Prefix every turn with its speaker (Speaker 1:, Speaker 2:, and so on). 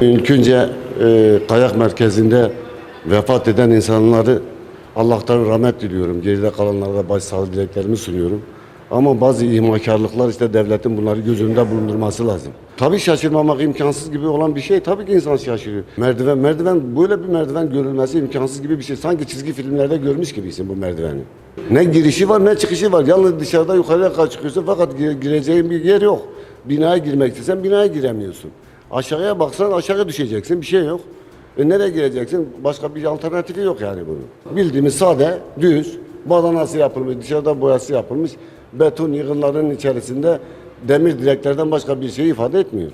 Speaker 1: İlk e, kayak merkezinde vefat eden insanları Allah'tan rahmet diliyorum. Geride kalanlara başsağlığı dileklerimi sunuyorum. Ama bazı ihmalkarlıklar işte devletin bunları göz önünde bulundurması lazım. Tabii şaşırmamak imkansız gibi olan bir şey. Tabii ki insan şaşırıyor. Merdiven, merdiven böyle bir merdiven görülmesi imkansız gibi bir şey. Sanki çizgi filmlerde görmüş gibisin bu merdiveni. Ne girişi var ne çıkışı var. Yalnız dışarıda yukarıya kadar çıkıyorsun fakat gire- gireceğin bir yer yok. Binaya girmek istesen binaya giremiyorsun. Aşağıya baksan aşağı düşeceksin bir şey yok. E nereye gireceksin? Başka bir alternatifi yok yani bunun. Bildiğimiz sade, düz, badanası yapılmış, dışarıda boyası yapılmış, beton yığınlarının içerisinde demir direklerden başka bir şey ifade etmiyor.